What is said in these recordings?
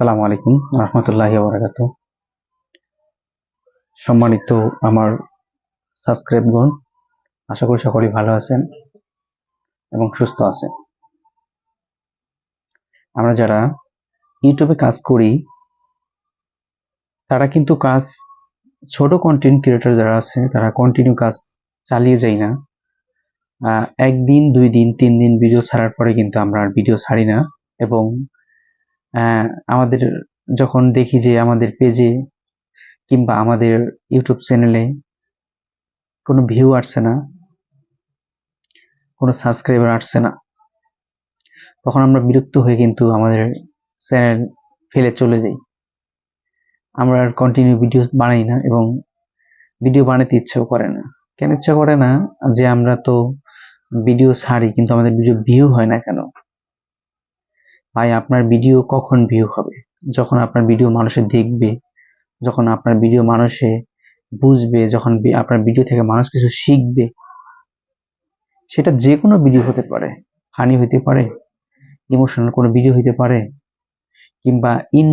সালামু আলাইকুম রহমতুল্লাহি বরাকাত সম্মানিত আমার সাবস্ক্রাইবগণ, আশা করি সকলেই ভালো আছেন এবং সুস্থ আছেন। আমরা যারা ইউটিউবে কাজ করি, তারা কিন্তু কাজ, ছোট কন্টেন্ট ক্রিয়েটর যারা আছে, তারা কন্টিনিউ কাজ চালিয়ে যায় না। একদিন, দুই দিন, তিন দিন ভিডিও ছাড়ার পরে কিন্তু আমরা আর ভিডিও ছাড়ি না এবং আমাদের যখন দেখি যে আমাদের পেজে কিংবা আমাদের ইউটিউব চ্যানেলে কোনো ভিউ আসছে না, কোনো সাবস্ক্রাইবার আসছে না, তখন আমরা বিরক্ত হয়ে কিন্তু আমাদের চ্যানেল ফেলে চলে যাই। আমরা আর কন্টিনিউ ভিডিও বানাই না এবং ভিডিও বানাতে ইচ্ছেও করে না। কেন ইচ্ছা করে না? যে আমরা তো ভিডিও ছাড়ি, কিন্তু আমাদের ভিডিও ভিউ হয় না কেন? ভাই, আপনার ভিডিও কখন ভিউ হবে? যখন আপনার ভিডিও মানুষে দেখবে, যখন আপনার ভিডিও মানুষে বুঝবে, যখন আপনার ভিডিও থেকে মানুষ কিছু শিখবে, সেটা যে কোনো ভিডিও হতে পারে। হানি হতে পারে ইমোশনাল কোনো ভিডিও হতে পারে, কিংবা ইন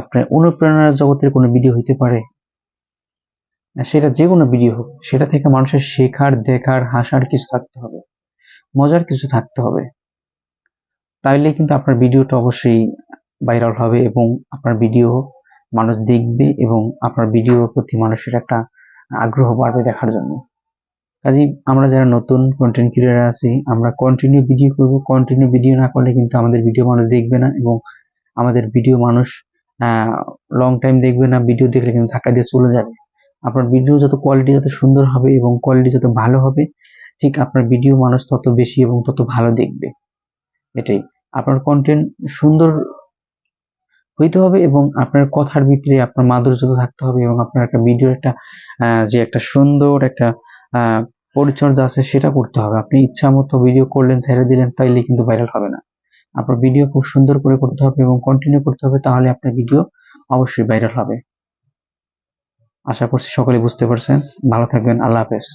আপনার অনুপ্রেরণার জগতের কোনো ভিডিও হতে পারে। সেটা যে কোনো ভিডিও হোক, সেটা থেকে মানুষের শেখার, দেখার, হাসার কিছু থাকতে হবে। মজার কিছু থাকতে হবে। তাইলে কিন্তু আপনার ভিডিওটা অবশ্যই ভাইরাল হবে এবং আপনার ভিডিও মানুষ দেখবে এবং আপনার ভিডিওর প্রতি মানুষের একটা আগ্রহ বাড়বে দেখার জন্য। কাজেই আমরা যারা নতুন কন্টেন্ট ক্রিয়েটার আছি, আমরা কন্টিনিউ ভিডিও করব। কন্টিনিউ ভিডিও না করলে কিন্তু আমাদের ভিডিও মানুষ দেখবে না এবং আমাদের ভিডিও মানুষ লং টাইম দেখবে না। ভিডিও দেখলে কিন্তু ধাক্কা দিয়ে চলে যাবে। আপনার ভিডিও যত কোয়ালিটি যত সুন্দর হবে এবং কোয়ালিটি যত ভালো হবে, ঠিক আপনার ভিডিও মানুষ তত বেশি এবং তত ভালো দেখবে। এটাই। আপনার কন্টেন্ট সুন্দর হইতে হবে এবং আপনার কথার ভিতরে আপনার মাধুর্যতা থাকতে হবে এবং আপনার একটা ভিডিও একটা যে একটা সুন্দর একটা পরিচর্যা আছে সেটা করতে হবে। আপনি ইচ্ছা মতো ভিডিও করলেন, ছেড়ে দিলেন, তাইলে কিন্তু ভাইরাল হবে না। আপনার ভিডিও খুব সুন্দর করে করতে হবে এবং কন্টিনিউ করতে হবে, তাহলে আপনার ভিডিও অবশ্যই ভাইরাল হবে। আশা করছি সকলে বুঝতে পারছেন। ভালো থাকবেন। আল্লাহ হাফেজ।